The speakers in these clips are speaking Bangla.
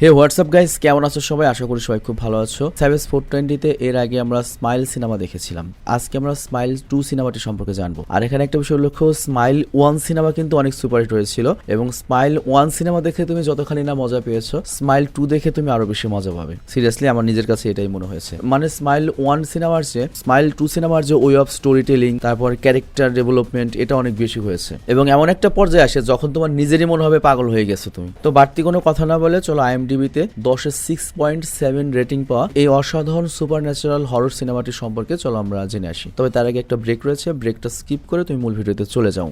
হে হোয়াটসঅ্যাপ গাইস কেমন আছো সবাই? আশা করি সবাই খুব ভালো আছো। সেভেস ফোর টোয়েন্টিতে এর আগে আমরা স্মাইল সিনেমা দেখেছিলাম। আজকে আমরা স্মাইল টু সিনেমাটি সম্পর্কে জানব। আর এখানে একটা বিষয় লক্ষ্য স্মাইল ওয়ান সিনেমা কিন্তু অনেক সুপারহিট হয়েছিল এবং স্মাইল ওয়ান সিনেমা দেখে তুমি যতখানি না মজা পেয়েছ স্মাইল টু দেখে তুমি আরও বেশি মজা পাবে। সিরিয়াসলি আমার নিজের কাছে এটাই মনে হয়েছে। মানে স্মাইল ওয়ান সিনেমার চেয়ে স্মাইল টু সিনেমার যে ওয়ে অফ স্টোরি টেলিং তারপর ক্যারেক্টার ডেভেলপমেন্ট এটা অনেক বেশি হয়েছে। এবং এমন একটা পর্যায়ে আসে যখন তোমার নিজেরই মনে হবে পাগল হয়ে গেছো তুমি। তো বাড়তি কোনো কথা না বলে চলো আইএমডিবিতে দশে সিক্স পয়েন্ট সেভেন রেটিং পাওয়া এই অসাধারণ সুপার ন্যাচারাল হরর সিনেমাটি সম্পর্কে চলো আমরা জেনে আসি। তবে তার আগে একটা ব্রেক রয়েছে ব্রেকটা স্কিপ করে তুমি মূল ভিডিওতে চলে যাও।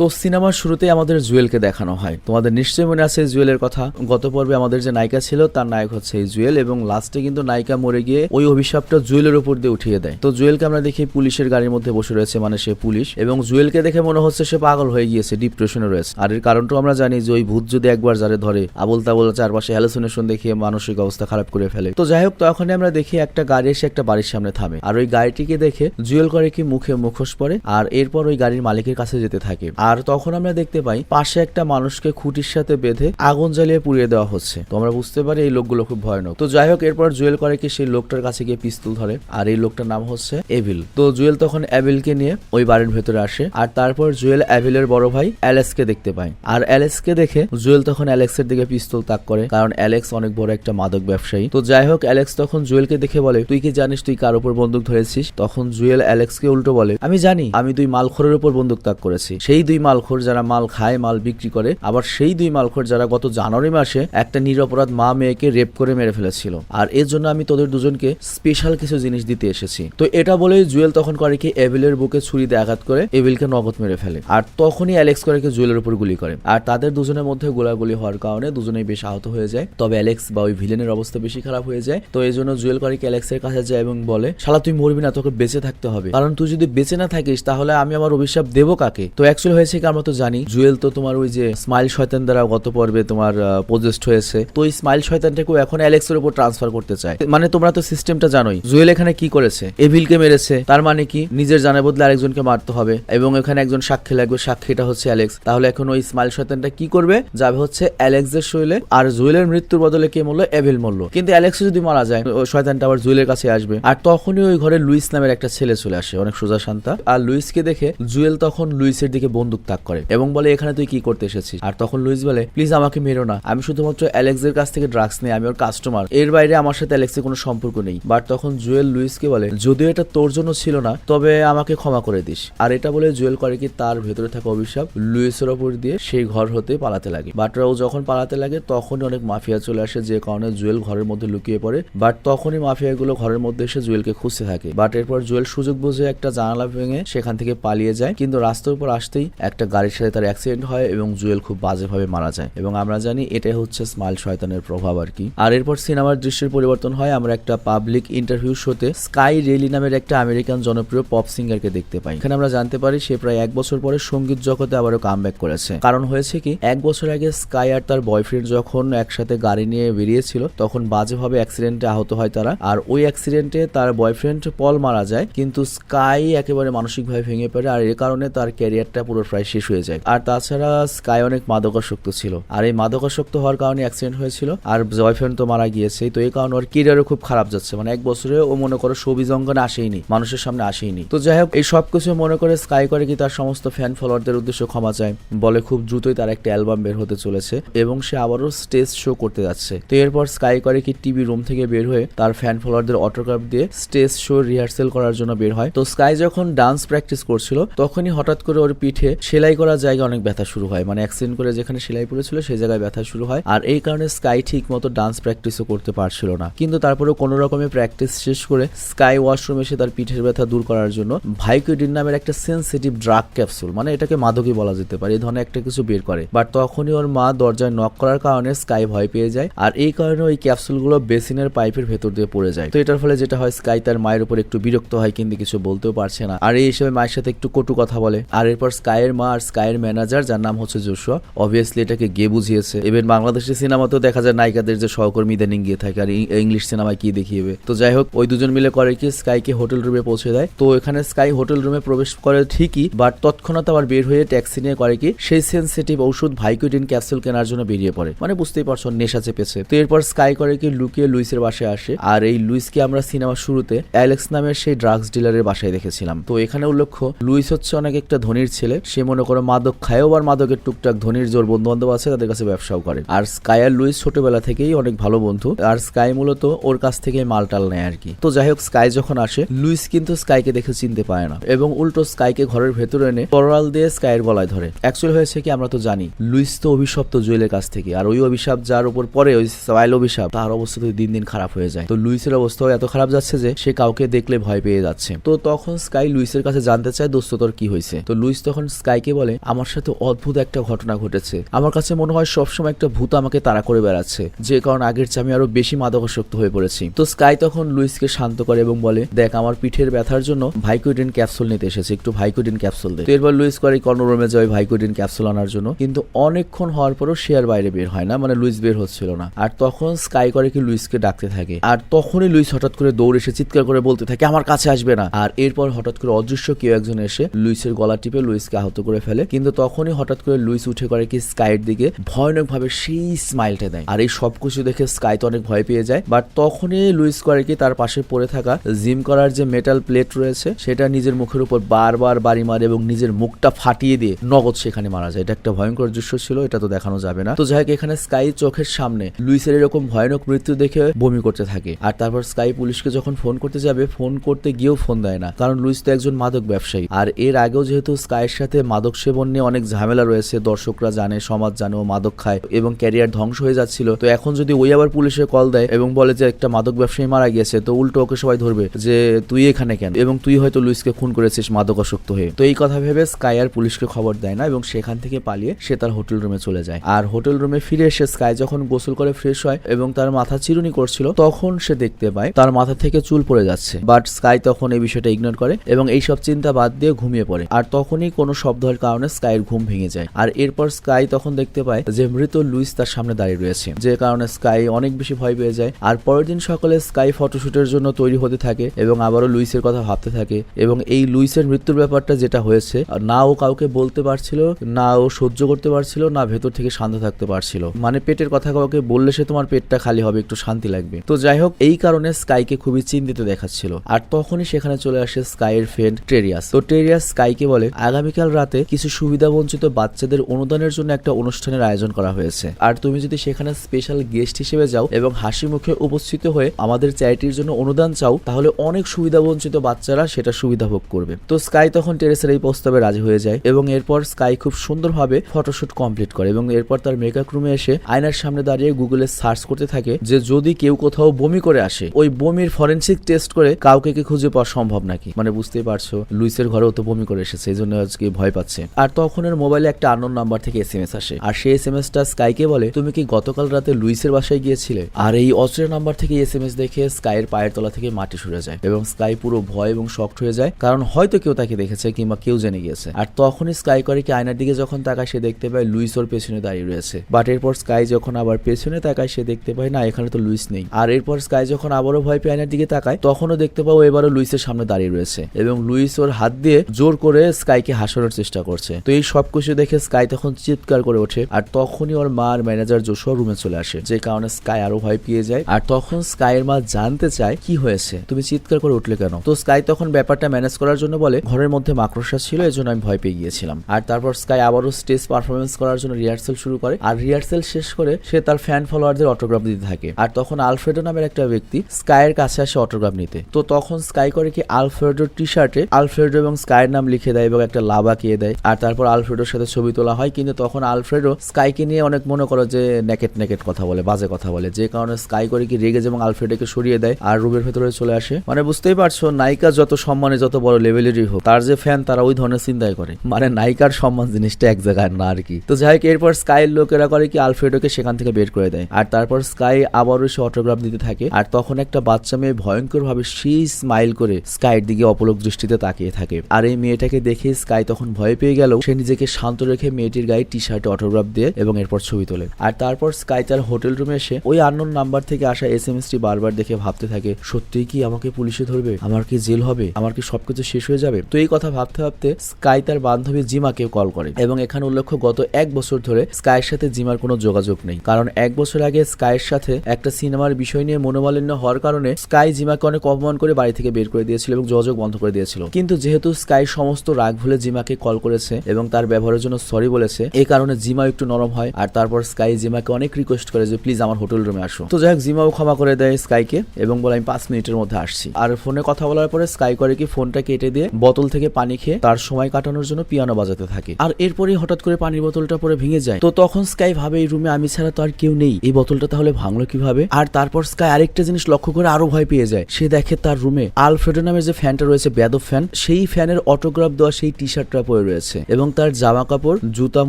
তো সিনেমার শুরুতে আমাদের জুয়েলকে দেখানো হয়। তোমাদের নিশ্চয়ই মনে আছে জুয়েলের কথা। গত পর্বে আমাদের যে নায়িকা ছিল, তার নায়ক হচ্ছে এই জুয়েল এবং লাস্টে কিন্তু নায়িকা মরে গিয়ে ওই অভিশাপটা জুয়েলের উপর দিয়ে উঠিয়ে দেয়। তো জুয়েলকে আমরা দেখি পুলিশের গাড়ির মধ্যে বসে রয়েছে মানে সে পুলিশ এবং জুয়েলকে দেখে মনে হচ্ছে সে পাগল হয়ে গিয়েছে, ডিপ্রেশনে রয়েছে। আর এর কারণটাও আমরা জানি যে ওই ভূত যদি একবার যারে ধরে আবল তাবল চারপাশে হ্যালোসিনেশন দেখিয়ে মানসিক অবস্থা খারাপ করে ফেলে। তো যাই হোক, তখনই আমরা দেখি একটা গাড়ি এসে একটা বাড়ির সামনে থামে। আর ওই গাড়িটিকে দেখে জুয়েল করে কি মুখে মুখোশ পরে, আর এরপর ওই গাড়ির মালিকের কাছে যেতে থাকে। আর তখন আমরা দেখতে পাই পাশে একটা মানুষকে খুঁটির সাথে বেঁধে আগুন জ্বালিয়ে পুড়িয়ে দেওয়া হচ্ছে। তো আমরা বুঝতে পারি এই লোকগুলো খুব ভয়ানক। তো যাই হোক, এরপর জুয়েল করে কি সেই লোকটার কাছে গিয়ে পিস্তল ধরে। আর এই লোকটার নাম হচ্ছে এভিল। তো জুয়েল তখন অ্যাভিলকে নিয়ে ওই বাড়ির ভেতরে আসে। আর তারপর জুয়েল অ্যাভিলের বড় ভাই অ্যালেক্সকে দেখতে পায়। আর অ্যালেক্সকে দেখে জুয়েল তখন অ্যালেক্সের দিকে পিস্তল তাক করে। কারণ অ্যালেক্স অনেক বড় একটা মাদক ব্যবসায়ী। তো যাই হোক, অ্যালেক্স তখন জুয়েলকে দেখে বলে, তুই কি জানিস তুই কার উপর বন্দুক ধরেছিস? তখন জুয়েল অ্যালেক্সকে উল্টো বলে, আমি জানি, আমি দুই মালখোরের উপর বন্দুক তাক করেছি। সেই দুই মালখোর যারা মাল খায়, মাল বিক্রি করে, আবার সেই দুই মালখোর যারা গত জানুয়ারি মাসে একটা নিরপরাধ মা মেয়েকে রেপ করে মেরে ফেলেছিল। আর এর জন্য আমি তোদের দুজনকে স্পেশাল কিছু জিনিস দিতে এসেছি। তো এটা বলেই জুয়েল তখন করে কি এভিলের বুকে ছুরি দিয়ে আঘাত করে এভিলকে নগদ মেরে ফেলে। আর তখনই অ্যালেক্স করে কি জুয়েলের উপর গুলি করে। আর তাদের দুজনের মধ্যে গোলাগুলি হওয়ার কারণে দুজনেই বেশ আহত হয়ে যায়। তবে অ্যালেক্স বা ওই ভিলেনের অবস্থা বেশি খারাপ হয়ে যায়। তো এই জন্য জুয়েল করে কি অ্যালেক্সের কাছে যায় এবং বলে, শালা, তুই মরবি না, তোকে বেঁচে থাকতে হবে। কারণ তুই যদি বেঁচে না থাকিস, তাহলে আমি আমার অভিশাপ দেবো কাকে? তো অ্যাকচুয়ালি হয়েছে কি আমরা তো জানি। জুয়েল তো তোমার ওই যে স্মাইল শয়তান দ্বারা গত পর্বে তোমার পজেস্ট হয়েছে। তো ওই স্মাইল শয়তানটাকেও এখন অ্যালেক্সের উপর ট্রান্সফার করতে চায়। মানে তোমরা তো সিস্টেমটা জানোই। জুয়েল এখানে কি করেছে? এভিলকে মেরেছে। তার মানে কি? নিজের জানার বদলে আরেকজনকে মারতে হবে। এবং এখানে একজন সাক্ষী লাগবে। সাক্ষীটা হচ্ছে অ্যালেক্স। তাহলে এখন ওই স্মাইল শয়তানটা কি করবে? যাবে হচ্ছে অ্যালেক্সের শৈলে। আর জুয়েলের মৃত্যুর বদলে কে মরলো? এভিল মরলো। কিন্তু অ্যালেক্স যদি মারা যায় শয়তানটা আবার জুয়েলের কাছে আসবে। আর তখনই ওই ঘরে লুইস নামের একটা ছেলে চলে আসে, অনেক সোজা শান্তা। আর লুইসকে দেখে জুয়েল তখন লুইসের দিকে বন্দুক তাক করে এবং বলে, এখানে তুই কি করতে এসেছিস? আর তখন লুইস বলে, প্লিজ আমাকে মেরো না। আমি শুধুমাত্র অ্যালেক্সের কাছ থেকে ড্রাগস নেই আমি ওর কাস্টমার। এর বাইরে আমার সাথে অ্যালেক্সের কোনো সম্পর্ক নেই। বাট তখন জুয়েল লুইসকে বলে, যদিও এটা তোর জন্য ছিল না, তবে আমাকে ক্ষমা করে দিস। আর এটা বলে জুয়েল করে কি তার ভেতরে থাকা অভিশাপ লুইসের ওপর দিয়ে সেই ঘর হতে পালাতে লাগে। বাট ও যখন পালাতে লাগে, তখনই অনেক মাফিয়া চলে আসে, যে কারণে জুয়েল ঘরের মধ্যে লুকিয়ে পড়ে। বাট তখনই মাফিয়াগুলো ঘরের মধ্যে এসে জুয়েলকে খুঁজতে থাকে। বাট এরপর জুয়েল সুযোগ বুঝে একটা জানালা ভেঙে সেখান থেকে পালিয়ে যায়। কিন্তু রাস্তার উপর আসতেই একটা গাড়ির সাথে তার অ্যাক্সিডেন্ট হয় এবং জুয়েল খুব বাজেভাবে মারা যায়। এবং আমরা জানি এটাই হচ্ছে স্মাইল শয়তানের প্রভাব আর কি। আর এরপর সিনেমার দৃশ্যের পরিবর্তন হয়, আমরা একটা পাবলিক ইন্টারভিউ শোতে স্কাই রেলি নামের একটা আমেরিকান জনপ্রিয় পপ সিঙ্গারকে দেখতে পাই। এখানে আমরা জানতে পারি সে প্রায় এক বছর পরে সংগীত জগতে আবারও কাম করেছে। কারণ হয়েছে কি, এক বছর আগে স্কাই আর তার বয়ফ্রেন্ড যখন একসাথে গাড়ি নিয়ে বেরিয়েছিল, তখন বাজেভাবে অ্যাক্সিডেন্টে আহত হয় তারা। আর ওই অ্যাক্সিডেন্টে তার বয়ফ্রেন্ড পল মারা যায়, কিন্তু স্কাই একেবারে মানসিকভাবে ভেঙে পড়ে। আর এর কারণে তার ক্যারিয়ারটা পুরো প্রায় শেষ হয়ে যায়। আর তাছাড়া স্কাই অনেক মাদকাসক্ত ছিল। আর এই মাদকাসক্ত হওয়ার কারণে অ্যাক্সিডেন্ট হয়েছিল। আর বয়ফ্রেন্ড তো মারা গিয়েছে। তো এই কারণে ওর কেরিয়ারও খুব খারাপ যাচ্ছে। মানে এক বছরে ও মনে করো সবিজ অঙ্গনে আসেইনি। মানুষের সামনে আসেইনি। তো যাই হোক, এই সব কিছু মনে করে স্কাই করে কি তার সমস্ত ফ্যান ফলোয়ারদের উদ্দেশ্যে ক্ষমা চায়। বলে খুব দ্রুতই তার একটা অ্যালবাম বের হতে চলেছে। এবং সে আবারও স্টেজ শো করতে যাচ্ছে। তো এরপর স্কাই করে কি টিভি রুম থেকে বের হয়ে তার ফ্যান ফলোয়ারদের অটোগ্রাফ দিয়ে স্টেজ শো রিহার্সেল করার জন্য বের হয়। তো স্কাই যখন ডান্স প্র্যাকটিস করছিল, তখনই হঠাৎ করে ওর পিঠে সেলাই করার জায়গায় অনেক ব্যথা শুরু হয়। মানে অ্যাক্সিডেন্ট করে যেখানে সেলাই পড়েছিল, সেই জায়গায় ব্যথা শুরু হয়। আর এই কারণে স্কাই ঠিক মতো ডান্স প্র্যাকটিসও করতে পারছিল না। কিন্তু তারপরেও কোনো রকমের প্র্যাকটিস শেষ করে স্কাই ওয়াশরুম এসে তার পিঠের ব্যথা দূর করার জন্য ভাইকোডিন নামের একটা সেন্সিটিভ ড্রাগ ক্যাপসুল মানে এটাকে মাদকই বলা যেতে পারে, এই ধরনের একটা কিছু বের করে। বাট তখনই ওর মা দরজায় নক করার কারণে স্কাই ভয় পেয়ে যায়। আর এই কারণে ওই ক্যাপসুলগুলো বেসিনের পাইপের ভেতর দিয়ে পড়ে যায়। তো এটার ফলে যেটা হয় স্কাই তার মায়ের উপর একটু বিরক্ত হয়, কিন্তু কিছু বলতেও পারছে না। আর এই হিসেবে মায়ের সাথে একটু কটু কথা বলে। আর এরপর স্কাইয়ের স্কাইয়ের মা আর স্কাইয়ের ম্যানেজার, যার নাম হচ্ছে জোশুয়া। অবভিয়াসলি এটাকে গে বুঝিয়েছে। ইভেন বাংলাদেশের সিনেমাতেও দেখা যায় নায়িকাদের যে সহকর্মী ইদানিং গিয়ে থাকে, আর ইংলিশ সিনেমায় কি দেখিয়েবে। তো যাই হোক, ওই দুজন মিলে করে কি স্কাইকে হোটেল রুমে পৌঁছে দেয়। তো এখানে স্কাই হোটেল রুমে প্রবেশ করে ঠিকই বাট তৎক্ষণাৎ আবার বের হয়ে ট্যাক্সি নিয়ে করে কি সেই সেন্সিটিভ ওষুধ ভাইকুইডিন ক্যাপসুল কেনার জন্য বেরিয়ে পড়ে। মানে বুঝতেই পারছ, নেশা চেপেছে। তো এরপর স্কাই করে কি লুকিয়ে লুইসের বাসায় আসে। আর এই লুইসকে আমরা সিনেমার শুরুতে অ্যালেক্স নামের সেই ড্রাগস ডিলারের বাসায় দেখেছিলাম। তো এখানে উল্লেখ্য, লুইস হচ্ছে অনেক একটা ধনির ছেলে। সে মনে করো মাদক খায়ও আর মাদকের টুকটাক ধনির জোর বন্ধু বান্ধব আছে, তাদের কাছে ব্যবসাও করে। আর স্কাই আর লুইস ছোটবেলা থেকেই অনেক ভালো বন্ধু। আর স্কাই মূলত ওর কাছ থেকে মাল টাল নেয় আর কি। তো যাই হোক স্কাই যখন আসে, লুইস কিন্তু স্কাইকে দেখে চিনতে পারে না। এবং উল্টো স্কাইকে ঘরের ভেতরে এনে তরল দিয়ে স্কাইয়ের গলায় ধরে। অ্যাকচুয়ালি হয়েছে কি, আমরা তো জানি, লুইস তো অভিশপ্ত জুয়েলের কাছ থেকে। আর ওই অভিশাপ যার উপর পরে ওই সাইল অভিশাপ, তার অবস্থা তো দিন দিন খারাপ হয়ে যায়। তো লুইসের অবস্থাও এত খারাপ যাচ্ছে যে সে কাউকে দেখলে ভয় পেয়ে যাচ্ছে। তো তখন স্কাই লুইসের কাছে জানতে চায়, দোস্ত, তোর কি হয়েছে? তো লুইস তখন স্কাইকে বলে, আমার সাথে অদ্ভুত একটা ঘটনা ঘটেছে। আমার কাছে মনে হয় সবসময় একটা ভূত আমাকে তাড়া করে বেড়াচ্ছে। যে কারণ আগের চেয়ে আমি আরও বেশি মাদকাসক্ত হয়ে পড়েছি। তো স্কাই তখন লুইসকে শান্ত করে এবং বলে, দেখ, আমার পিঠের ব্যথার জন্য ভাইকোডিন ক্যাপসুল নিতে এসেছে। একটু ভাইকোডিন ক্যাপসুল দে। তো এরপর লুইস করে কর্নরুমে যায় ভাইকোডিন ক্যাপসুল আনার জন্য। কিন্তু অনেকক্ষণ হওয়ার পরও সে আর বাইরে বের হয় না মানে লুইস বের হচ্ছিল না। আর তখন স্কাই করে কি লুইসকে ডাকতে থাকে। আর তখনই লুইস হঠাৎ করে দৌড়ে এসে চিৎকার করে বলতে থাকে, আমার কাছে আসবে না। আর এরপর হঠাৎ করে অদৃশ্য কেউ একজন এসে লুইসের গলা টিপে লুইসকে আহত করে ফেলে, কিন্তু তখনই হঠাৎ করে লুইস উঠে করে কি স্কাইয়ের দিকে ভয়ানক ভাবে সেই স্মাইলটা দেয়। আর এই সবকিছু দেখে স্কাই তো অনেক ভয় পেয়ে যায় বাট তখনই লুইস করে কি তার পাশে পড়ে থাকা জিম করার যে মেটাল প্লেট রয়েছে, সেটা নিজের মুখের উপর বারবার বাড়ি মারে এবং নিজের মুখটা ফাটিয়ে দিয়ে নগদ সেখানে মারা যায়। এটা একটা ভয়ঙ্কর দৃশ্য ছিল, এটা তো দেখানো যাবে না। তো যাই হোক, এখানে স্কাই চোখের সামনে লুইসের এরকম ভয়ানক মৃত্যু দেখে বমি করতে থাকে। আর তারপর স্কাই পুলিশকে যখন ফোন করতে যাবে, ফোন করতে গিয়েও ফোন দেয় না, কারণ লুইস তো একজন মাদক ব্যবসায়ী। আর এর আগেও যেহেতু স্কাইয়ের সাথে মাদক সেবন নিয়ে অনেক ঝামেলা রয়েছে। দর্শকরা জানে, সমাজ জানে ও মাদক খায় এবং ক্যারিয়ার ধ্বংস হয়ে যাচ্ছিল। তো এখন যদি ওই আবার পুলিশে কল দেয় এবং বলে যে একটা মাদক ব্যবসায়ী মারা গিয়েছে, তো উল্টো ওকে সবাই ধরবে যে, তুই এখানে কেন? এবং তুই হয়তো লুইসকে খুন করেছিস মাদকাসক্ত হয়ে। তো এই কথা ভেবে স্কাই আর পুলিশকে খবর দেয় না এবং সেখান থেকে পালিয়ে সে তার হোটেল রুমে চলে যায়। আর হোটেল রুমে ফিরে এসে স্কাই যখন গোসল করে ফ্রেশ হয় এবং তার মাথা চিরুনি করছিল, তখন সে দেখতে পায় তার মাথা থেকে চুল পড়ে যাচ্ছে। বাট স্কাই তখন এই বিষয়টা ইগনোর করে এবং এই সব চিন্তা বাদ দিয়ে ঘুমিয়ে পড়ে। আর তখনই কোনো শব্দ হওয়ার কারণে স্কাইয়ের ঘুম ভেঙে যায়। আর এরপর স্কাই তখন দেখতে পায় যে মৃত লুইস তার সামনে দাঁড়িয়ে রয়েছে। যে কারণে স্কাই অনেক বেশি ভয় পেয়ে যায়। আর পরের দিন সকালে স্কাই ফটোশুটের জন্য তৈরি হতে থাকে এবং আবারও লুইসের কথা ভাবতে থাকে। এবং এই লুইসের মৃত্যুর ব্যাপারটা যেটা হয়েছে, না ও কাউকে বলতে পারছিল, না ও সহ্য করতে পারছিল, না ভেতর থেকে শান্ত থাকতে পারছিল। মানে পেটের কথা কাউকে বললে সে তোমার পেটটা খালি হবে, একটু শান্তি লাগবে। তো যাই হোক, এই কারণে স্কাইকে খুবই চিন্তিত দেখাচ্ছিল। আর তখনই সেখানে চলে আসে স্কাইয়ের ফ্রেন্ড টেরিয়াস। তো টেরিয়াস স্কাইকে বলে, আগামীকাল রাতে কিছু সুবিধা বঞ্চিত বাচ্চাদের অনুদানের জন্য একটা অনুষ্ঠানের আয়োজন করা হয়েছে। আর তুমি যদি সেখানে স্পেশাল গেস্ট হিসেবে যাও এবং হাসি মুখে উপস্থিত হয়ে আমাদের চ্যারিটির জন্য অনুদান চাও, তাহলে অনেক সুবিধা বঞ্চিত বাচ্চারা সেটা সুবিধা ভোগ করবে। তো স্কাই তখন টেরেসের এই প্রস্তাবে রাজি হয়ে যায় এবং এরপর স্কাই খুব সুন্দরভাবে ফটোশুট কমপ্লিট করে এবং এরপর তার মেকআপ রুমে এসে আয়নার সামনে দাঁড়িয়ে গুগলে সার্চ করতে থাকে যে যদি কেউ কোথাও বমি করে আসে, ওই বমির ফরেন্সিক টেস্ট করে কাউকে কি খুঁজে পাওয়া সম্ভব নাকি? মানে বুঝতেই পারছ, লুইসের ঘরেও তো বমি করে এসেছে, এই জন্য আজকে ভয় পাচ্ছে আর তখন এর মোবাইলে একটা আননোন নাম্বার থেকে এস এম এস আসে। আর সেই এস এম এসটা স্কাইকে বলে, তুমি কি গতকাল রাতে লুইসের বাসায় গিয়েছিলে? আর এই অস্ত্রের নাম্বার থেকে এস এম এস দেখে স্কাইয়ের পায়ের তলা থেকে মাটি সরে যায় এবং স্কাই পুরো ভয় এবং শক্ট হয়ে যায়, কারণ হয়তো কেউ তাকে দেখেছে কিংবা কেউ জেনে গিয়েছে। আর তখনই স্কাই করে কি আয়নার দিকে যখন তাকায়, সে দেখতে পায় লুইস ওর পেছনে দাঁড়িয়ে রয়েছে। বাট এরপর স্কাই যখন আবার পেছনে তাকায়, সে দেখতে পায়, না, এখানে তো লুইস নেই। আর এরপর স্কাই যখন আবারও ভয় পেয়ে আয়নার দিকে তাকায়, তখনও দেখতে পাও এবারও লুইসের সামনে দাঁড়িয়ে রয়েছে। এবং লুইস ওর হাত দিয়ে জোর করে স্কাইকে হাসানোর চেষ্টা করছে। তো এই সব কিছু দেখে স্কাই তখন চিৎকার করে ওঠে আর তখনই ওর মা আর ম্যানেজার জোশুয়া রুমে চলে আসে, যে কারণে স্কাই আরও ভয় পেয়ে যায়। আর তখন স্কাইয়ের মা জানতে চায়, কি হয়েছে? তুমি চিৎকার করে উঠলে কেন? তো স্কাই তখন ব্যাপারটা ম্যানেজ করার জন্য বলে, ঘরের মধ্যে মাকড়সা ছিল, এজন্য আমি ভয় পেয়ে গিয়েছিলাম। আর তারপর স্কাই আবারও স্টেজ পারফরমেন্স করার জন্য রিহার্সেল শুরু করে। আর রিহার্সেল শেষ করে সে তার ফ্যান ফলোয়ারদের অটোগ্রাফ দিতে থাকে। আর তখন আলফ্রেডো নামের একটা ব্যক্তি স্কাইয়ের কাছে আসে অটোগ্রাফ নিতে। তো তখন স্কাই করে কি আলফ্রেডোর টি শার্টে আলফ্রেডো এবং স্কাইয়ের নাম লিখে দেয় এবং একটা লাভ আঁকিয়ে দেয়। আর তারপর আলফ্রেডোর সাথে ছবি তোলা হয়, কিন্তু তখন আলফ্রেডো স্কাইকে নিয়ে অনেক মনে করো যে নেকেট নেকেট কথা বলে, বাজে কথা বলে। যে কারণে স্কাই করে কি রেগে এবং আলফ্রেডোকে সরিয়ে দেয় আর রুমের ভেতরে চলে আসে। মানে বুঝতেই পারছ, নায়িকা যত সম্মানে যত বড় লেভেলেরই হোক, তার যে ফ্যান তারা ওই ধরনের চিন্তাই করে। মানে নায়িকার সম্মান জিনিসটা এক জায়গায় না আর কি। তো যাই হোক, এরপর স্কাইয়ের লোকেরা করে কি আলফ্রেডোকে সেখান থেকে বের করে দেয়। আর তারপর স্কাই আবারও সে অটোগ্রাফ দিতে থাকে। আর তখন একটা বাচ্চা মেয়ে ভয়ঙ্কর ভাবে সেই স্মাইল করে স্কাইয়ের দিকে অপলক দৃষ্টিতে তাকিয়ে থাকে। আর এই মেয়েটাকে দেখে স্কাই তখন ভয় পেয়ে গেল সে নিজেকে শান্ত রেখে মেয়েটির গায়ে টি শার্টে অটোগ্রাফ দিয়ে এবং এরপর ছবি তোলে। আর তারপর স্কাই তার হোটেল রুমে এসে ওই আননোন নাম্বার থেকে আসা এস এম টি বারবার দেখে ভাবতে থাকে, সত্যিই কি আমাকে পুলিশে ধরবে? আমার কি জেল হবে? আমার কি সবকিছু শেষ হয়ে যাবে? তো এই কথা ভাবতে ভাবতে স্কাই তার বান্ধবী জিমাকে কল করে এবং এখানে উল্লেখ্য, গত এক বছর ধরে স্কাইয়ের সাথে জিমার কোনো যোগাযোগ নেই। কারণ এক বছর আগে স্কাইয়ের সাথে একটা সিনেমার বিষয় নিয়ে মনোমালিন্য হওয়ার কারণে স্কাই জিমাকে অনেক অপমান করে বাড়ি থেকে বের করে দিয়েছিল এবং যোগাযোগ বন্ধ করে দিয়েছিল। কিন্তু যেহেতু স্কাই সমস্ত রাগ ভুলে জিমাকে কল করেছে এবং তার ব্যবহারের জন্য সরি বলেছে। এই কারণে জিমা একটু নরম হয় আর তারপর স্কাই জিমাকে অনেক রিকোয়েস্ট করে যে প্লিজ আমার হোটেল রুমে আসো। তো যাই হোক, জিমাও ক্ষমা করে দেয় স্কাইকে এবং বলে, আমি পাঁচ মিনিটের মধ্যে আসছি। আর ফোনে কথা বলার পরে স্কাই করে কি ফোনটা কেটে দিয়ে বোতল থেকে পানি খেয়ে তার সময় কাটানোর জন্য পিয়ানো বাজাতে থাকে। আর এরপরই হঠাৎ করে পানির বোতলটা পরে ভেঙে যায়। তো তখন স্কাই ভাবে, এই রুমে আমি ছাড়া তো আর কেউ নেই। এই বোতলটা তাহলে ভাঙলো কীভাবে? আর তারপর স্কাই আরেকটা জিনিস লক্ষ্য করে আরও ভয় পেয়ে যায়। সে দেখে তার রুমে আলফ্রেডো নামের যে ফ্যানটা রয়েছে ব্যাদব ফ্যান সেই ফ্যানের অটোগ্রাফ দেওয়া সেই টি শার্টটা পরে রয়েছে এবং তার জামা কাপড় জুতা,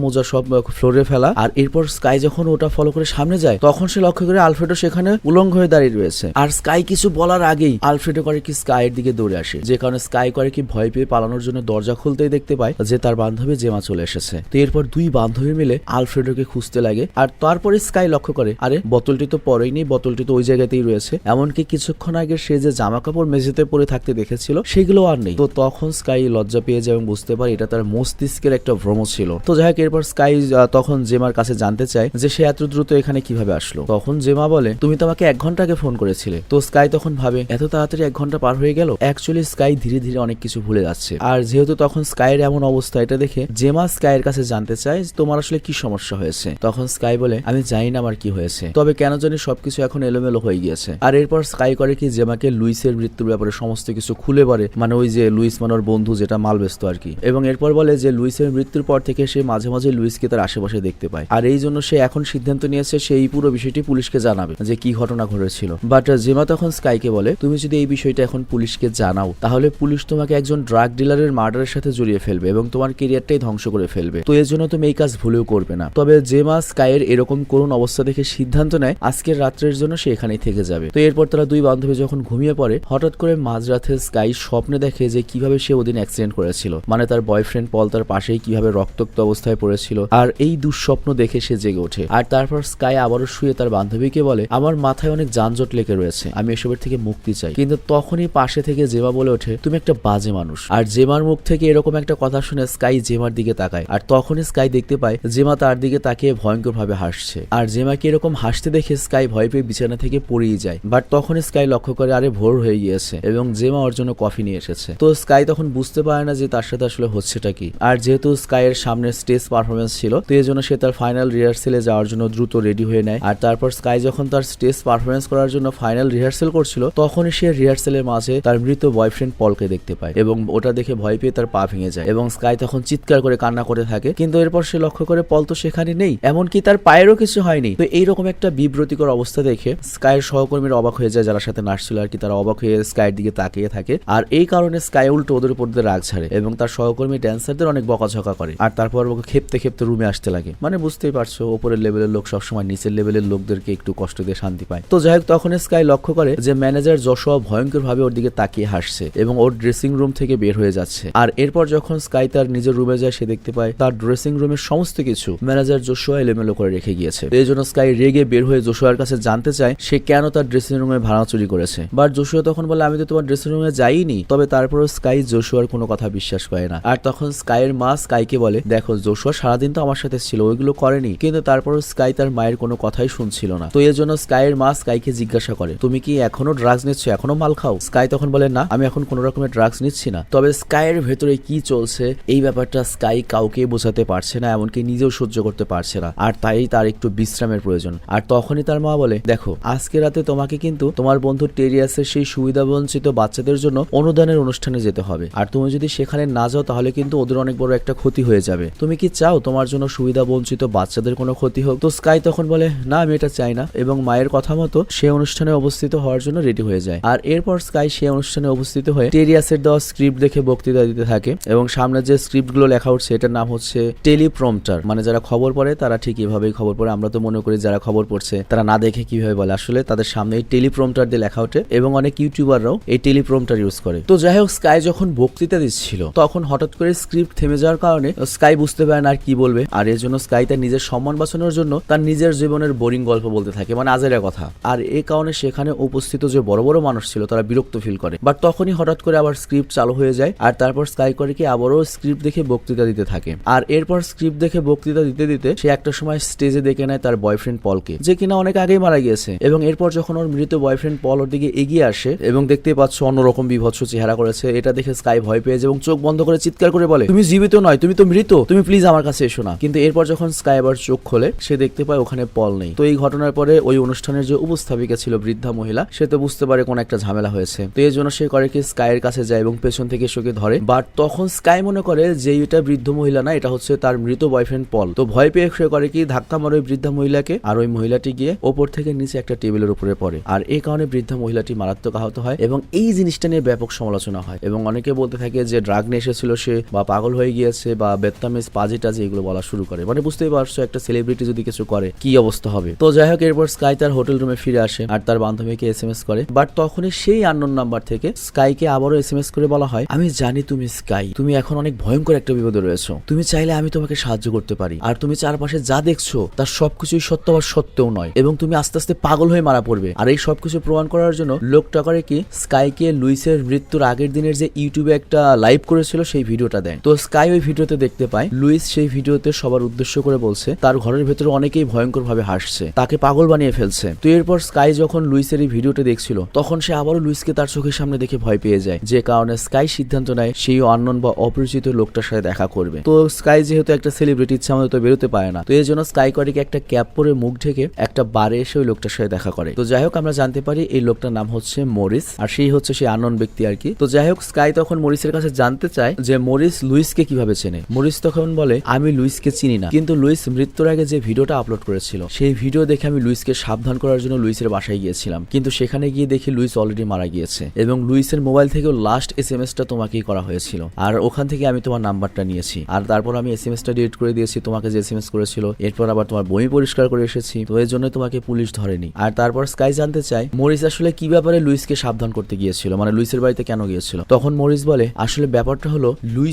মোজা সব ফ্লোরে ফেলা আর এরপর স্কাই যখন ওটা ফলো করে সামনে যায়, তখন সে লক্ষ্য করে আলফ্রেডো সেখানে উলঙ্গ হয়ে দাঁড়িয়ে রয়েছে। আর স্কাই কিছু বলার আগেই আলফ্রেডো করে কি স্কাইয়ের দিকে দৌড়ে আসে, যে কারণে স্কাই করে কি ভয় পেয়ে পালানোর জন্য দরজা খুলতেই দেখতে পায় যে তার বান্ধবী জেমা চলে এসেছে। তো এরপর দুই বান্ধবী মিলে আলফ্রেডোকে খুঁজতে লাগে আর তারপরে স্কাই লক্ষ্য করে, আরে বোতলটি তো পরেই নেই, বোতলটি তো ওই জায়গাতেই রয়েছে। এমনকি কিছুক্ষণ আগে সে যে জামা কাপড় মেঝেতে পরে থাকতে দেখেছিল, সেগুলো আর নেই। তো তখন স্কাই লজ্জা পেয়ে যায় এবং বুঝতে পারে এটা তার মস্তিষ্কের একটা ভ্রম ছিল। তো যাই হোক, এরপর স্কাই তখন জেমার কাছে জানতে চায় যে সে এত দ্রুত এখানে কীভাবে আসলো। তখন জেমা বলে, তুমি তো আমাকে এক ঘণ্টা আগে ফোন করেছিলে। তো স্কাই তখন ভাবে, এত তাড়াতাড়ি এক ঘণ্টা পার হয়ে গেল? অ্যাকচুয়ালি স্কাই ধীরে ধীরে অনেক কিছু ভুলে যাচ্ছে। আর যেহেতু তখন স্কাইয়ের এমন অবস্থা, এটা দেখে জেমা স্কাইয়ের কাছে জানতে চায় তোমার আসলে কি সমস্যা হয়েছে। তখন স্কাই বলে, আমি জানি না আমার কি হয়েছে। তবে কেন জানি সবকিছু এখন এলোমেলো হয়ে গিয়েছে। আর এরপর স্কাই করে কি, জেমাকে লুইসের মৃত্যুর ব্যাপারে সমস্ত কিছু খুলে বলে মানে ওই যে লুইস মানে ওর বন্ধু যেটা মাল ব্যস্ত আর কি। এবং এরপর বলে যে লুইসের মৃত্যুর পর থেকে সে মাঝে মাঝে লুইসকে তার আশেপাশে দেখতে পায়। আর এই জন্য সে এখন সিদ্ধান্ত নিয়েছে সে এই পুরো বিষয়টি পুলিশকে জানাবে যে কি ঘটনা ঘটেছিল। বাট জেমা তখন স্কাইকে বলে, তুমি যদি এই বিষয়টা এখন পুলিশকে জানাও, তাহলে পুলিশ তোমাকে একজন ড্রাগ ডিলারের মার্ডারের সাথে জড়িয়ে ফেলবে এবং তোমার কেরিয়ারটাই ধ্বংস করে ফেলবে। তো এর জন্য তুমি এই কাজ ভুলেও করবে না। তবে জেমা স্কাইয়ের এরকম করুণ অবস্থা দেখে সিদ্ধান্ত নেয়, আজকের রাত্রের জন্য সে এখানেই থেকে যাবে। তো এরপর তারা দুই বান্ধবী যখন ঘুমিয়ে পড়ে, হঠাৎ করে মাঝরাতে স্কাই স্বপ্নে দেখে যে কীভাবে সে ওদিন অ্যাক্সিডেন্ট করেছিল। মানে তার বয়ফ্রেন্ড পল তার পাশেই কীভাবে রক্তাক্ত অবস্থায় পড়েছিল, আর এই দুঃস্বপ্ন দেখে সে জেগে ওঠে। আর তারপর স্কাই আবারও শুয়ে তার বান্ধবীকে বলে, আমার মাথায় অনেক যানজট লেগে রয়েছে, আমি এসবের থেকে মুক্তি চাই। কিন্তু তখনই পাশে থেকে জেমা বলে ওঠে, তুমি একটা বাজে মানুষ। আর জেমার মুখ থেকে এরকম একটা কথা শুনে স্কাই জেমার দিকে তাকায়, আর তখনই স্কাই দেখতে পায়, জেমা তার দিকে তাকিয়ে ভয়ঙ্কর ভাবে হাসছে। আর জেমাকে এরকম হাসতে দেখে স্কাই ভয় পেয়ে বিছানা থেকে পড়েই যায়। বাট তখন স্কাই লক্ষ্য করে, আরে, ভোর হয়ে গিয়েছে। এবং জেমা ওর জন্য কফি নিয়ে এসেছে। তো স্কাই তখন বুঝতে পারে না যে তার সাথে আসলে হচ্ছেটা কি? আর যেহেতু স্কাইয়ের সামনে স্টেজ পারফরমেন্স ছিল, তো এই জন্য সে তার ফাইনাল রিহার্সেলে যাওয়ার জন্য দ্রুত রেডি হয়ে নেয়। আর তারপর স্কাই যখন তার স্টেজ পারফরমেন্স করার জন্য ফাইনাল রিহার্সেল করছিল, তখনই সে রিহার্সেলের মাঝে তার মৃত বয়ফ্রেন্ড পলকে দেখতে পায় এবং ওটা দেখে ভয় পেয়ে তার পা ভেঙে যায় এবং স্কাই তখন চিৎকার করে কান্না করে থাকে। কিন্তু এরপর সে লক্ষ্য করে পল তো সেখানে নেই, এমনকি তার পায়েরও কিছু হয়নি। তো এইরকম একটা বিব্রতিকর অবস্থা দেখে স্কাইয়ের সহকর্মীরা অবাক হয়ে যায়, যারা সাথে নাচছিল আর কি, তারা অবাক হয়ে স্কাইয়ের দিকে তাকিয়ে থাকে। আর এই কারণে স্কাই উল্টো ওদের উপর রাগ ছাড়ে এবং তার সহকর্মী ড্যান্সারদের অনেক বকাঝকা করে। আর তারপর ওকে খেপতে খেপতে রুমে আসতে লাগে। মানে বুঝতেই পারছ, ওপরের লেভেলের লোক সবসময় নিচের লেভেলের লোকদেরকে একটু কষ্ট দিয়ে শান্তি পায়। তো যাই হোক তখন স্কাই লক্ষ্য করে যে ম্যানেজার যশোয়া ভয়ঙ্কর ভাবে ওর দিকে তাকিয়ে হাসছে এবং ওর ড্রেসিং রুম থেকে বের হয়ে যাচ্ছে। আর এরপর যখন স্কাই তার নিজের রুমে যায়, সে দেখতে পায় তার ড্রেসিং রুমের সমস্ত কিছু ম্যানেজার যশোয়া এলোমেলো করে রেখে গিয়েছে। এই জন্য স্কাই রেগে বের হয়ে যশোয়ার কাছে জানতে চায়, সে কেন তার ড্রেসিং রুমে ভাড়া চুরি করেছে। বাট যশোয়া তখন বলে, আমি তো তোমার ড্রেসিং রুমে যাইনি। তবে তারপরও স্কাই যশোয়ার কোনো কথা বিশ্বাস করে না। আর তখন স্কাইয়ের মা স্কাইকে বলে, দেখো যশোয়া সারাদিন তো আমার সাথে ছিল, ওইগুলো করেনি। কিন্তু তারপরও স্কাই তার মায়ের কোনো কথাই শুনছিল না। তো এর জন্য স্কাইয়ের মা স্কাইকে জিজ্ঞাসা করে, তুমি কি এখনও ড্রাগস নিচ্ছ? এখনও মাল খাও? স্কাই তখন বলে, না, আমি এখন কোনো রকমের ড্রাগস নিচ্ছি না। তবে স্কাইয়ের ভেতরে কি চলছে, এই ব্যাপারটা স্কাই কাউকে বোঝাতে পারছে না, এমনকি নিজেও সহ্য করতে পারছে না। আর তাই তার একটু বিশ্রামের প্রয়োজন। আর তখনই তার মা বলে, দেখো, আজকে রাতে তোমাকে কিন্তু তোমার বন্ধু টেরিয়াসের সেই সুবিধা বঞ্চিত বাচ্চাদের জন্য অনুদানের অনুষ্ঠানে যেতে হবে। আর তুমি যদি সেখানে না যাও, তাহলে কিন্তু ওদের অনেক বড় একটা ক্ষতি হয়ে যাবে। তুমি কি চাও তোমার জন্য সুবিধা বঞ্চিত বাচ্চাদের কোনো ক্ষতি হোক? তো স্কাই তখন বলে, না, আমি এটা চাই না। এবং মায়ের কথা মতো সে অনুষ্ঠানে অবস্থিত হওয়ার জন্য রেডি হয়ে যায়। আর এরপর স্কাই সে অনুষ্ঠানে উপস্থিত হয়ে টেরিয়াসের দেওয়া স্ক্রিপ্ট দেখে বক্তৃতা দিতে থাকে এবং সামনে যে স্ক্রিপ্টগুলো লেখা উঠছে, এটার নাম হচ্ছে টেলিপ্রম্পটার। মানে যারা খবর পড়ে, তারা ঠিক এভাবেই খবর পড়ে। আমরা তো মনে করি যারা খবর পড়ছে, তারা না দেখে কীভাবে বলে? আসলে তাদের সামনে এই টেলিপ্রম্পটার দিয়ে লেখা ওঠে এবং অনেক ইউটিউবাররাও এই টেলিপ্রম্পটার ইউজ করে। তো যাই হোক, স্কাই যখন বক্তৃতা দিচ্ছিল, তখন হঠাৎ করে স্ক্রিপ্ট থেমে যাওয়ার কারণে স্কাই বুঝতে পারে না আর কি বলবে। আর এর জন্য স্কাই তার নিজের সম্মান বাঁচানোর জন্য তার নিজের জীবনের বোরিং গল্প বলতে থাকে মানে আজের কথা। আর এই কারণে সেখানে উপস্থিত যে বড় বড় মানুষ ছিল, তারা বিরক্ত ফিল করে। বাট তখনই হঠাৎ করে আবার স্ক্রিপ্ট চালু হয়ে যায়, আর তারপর স্কাই করে কি আবারও স্ক্রিপ্ট দেখে বক্তৃতা দিতে থাকে। আর এরপর স্ক্রিপ্ট দেখে বক্তৃতা দিতে দিতে সে একটা সময় স্টেজে দেখে নেয় তার বয়ফ্রেন্ড পলকে যে কিনা অনেক আগেই মারা গিয়েছে। এবং এরপর যখন ওর মৃত বয়ফ্রেন্ড পল ওর দিকে এগিয়ে আসে, এবং দেখতেই পাচ্ছ অন্যরকম বিভৎস চেহারা করেছে, এটা দেখে স্কাই ভয় পেয়ে যায় এবং চোখ বন্ধ করে চিৎকার করে বলে, তুমি জীবিত নয়, তুমি তো মৃত, তুমি প্লিজ আমার কাছে এসো না। কিন্তু এরপর যখন স্কাই আবার চোখ খোলে, সে দেখতে পায় ওখানে পল নেই। তো এই ঘটনার পরে ওই অনুষ্ঠানের যে উপস্থাপিকা ছিল বৃদ্ধা মহিলা, সে তো বুঝতে পারে কোন একটা ঝামেলা হয়েছে। তো এই জন্য সে করে কি স্কাইয়ের কাছে যায় এবং পেছন থেকে শোকে ধরে। বাট তখন স্কাই মনে করে যে এটা বৃদ্ধ মহিলা না, এটা হচ্ছে তার মৃত বয়ফ্রেন্ড পল। তো ভয় পেয়ে সে করে কি ধাক্কা মারে ওই বৃদ্ধা মহিলাকে আর ওই মহিলাটি গিয়ে ওপর থেকে নিচে একটা টেবিলের উপরে পড়ে। আর এই কারণে বৃদ্ধা মহিলাটি মারাত্মক আহত হয় এবং এই জিনিসটা নিয়ে ব্যাপক সমালোচনা হয়। এবং অনেকে বলতে থাকে যে ড্রাগ নিয়ে এসেছিল সে বা পাগল হয়ে গিয়েছে বা বেত্তামেজ পাজি টাজি এগুলো বলা শুরু করে। মানে বুঝতেই পারছ, একটা সেলিব্রিটি যদি কিছু করে, কি অবস্থা হবে? তো যাই হোক, এরপর স্কাই তার হোটেল রুমে ফিরে আসে আর তার বান্ধবীকে এস এম এস করে। বাট তখনই সেই আননোন নাম্বার থেকে স্কাইকে আবারও এস এম এস করে বলা হয়, আমি জানি তুমি স্কাই তুমি এখন অনেক ভয়ঙ্কর একটা বিপদে রয়েছো। তুমি চাইলে আমি তোমাকে সাহায্য করতে পারি। আর তুমি চারপাশে যা দেখছ তার সবকিছুই সত্য বা সত্যও নয়। এবং তুমি আস্তে আস্তে পাগল হয়ে মারা পড়বে। আর এই সবকিছু প্রমাণ করার জন্য লোকটা করে কি স্কাইকে লুইসের মৃত্যুর আগের দিনের যে ইউটিউবে একটা লাইভ করেছিল, সেই ভিডিওটা দেয় তো স্কাই ওই ভিডিওতে দেখতে পায়। লুইস সেই ভিডিওতে সবার উদ্দেশ্য করে বলছে, তার ঘরের ভেতরে অনেকেই ভয়ঙ্কর ভাবে হাসছে। তাকে পাগল বানিয়ে ফেলছে। তো এরপর স্কাই যখন লুইসের এই ভিডিওটা দেখছিল, তখন সে আবারও লুইসকে তার চোখের সামনে দেখে ভয় পেয়ে যায়। যে কারণে স্কাই সিদ্ধান্ত নেয়, সেই আননোন বা অপরিচিত লোকটার সাথে দেখা করবে। তো স্কাই যেহেতু একটা সেলিব্রিটি ইচ্ছা আমাদের তো বেরোতে পারে না। তো এই জন্য স্কাই করিকে একটা ক্যাপ পরে মুখ ঢেকে একটা বারে এসে ওই লোকটার সাথে দেখা করে। তো যাই হোক, আমরা জানতে পারি এই লোকটার নাম হচ্ছে মরিস, আর সেই হচ্ছে সেই আননোন ব্যক্তি আর কি। তো যাই হোক স্কাই তখন মরিসের কাছে জানতে চায় যে মরিস লুইসকে কীভাবে চেনে? মরিস তখন বলে, আমি লুইসকে চিনি না। কিন্তু লুইস মৃত্যুর আগে যে ভিডিওটা আপলোড করেছিল, সেই ভিডিও দেখে আমি লুইসকে সাবধান করার জন্য লুইসের বাসায় গিয়েছিলাম। কিন্তু সেখানে গিয়ে দেখি লুইস অলরেডি মারা গিয়েছে এবং লুইসের মোবাইল থেকেও লাস্ট এস এম এসটা তোমাকেই করা হয়েছিল। আর ওখান থেকে আমি তোমার নাম্বারটা নিয়েছি। আর তারপর আমি এস এম এসটা ডিলিট করে দিয়েছি, তোমাকে যে এস এম এস করেছিল। এরপর আবার তোমার বই পরিষ্কার করে এসেছি। তো এর জন্য তোমাকে পুলিশ ধরেনি। আর তারপর স্কাই জানতে চায়, মরিস আসলে কি ব্যাপারে লুইসকে সাবধান করতে গিয়েছিল? মানে লুইসের বাড়িতে কেন গিয়েছিল? তখন মরিস বলে, আসলে ব্যাপারটা হলো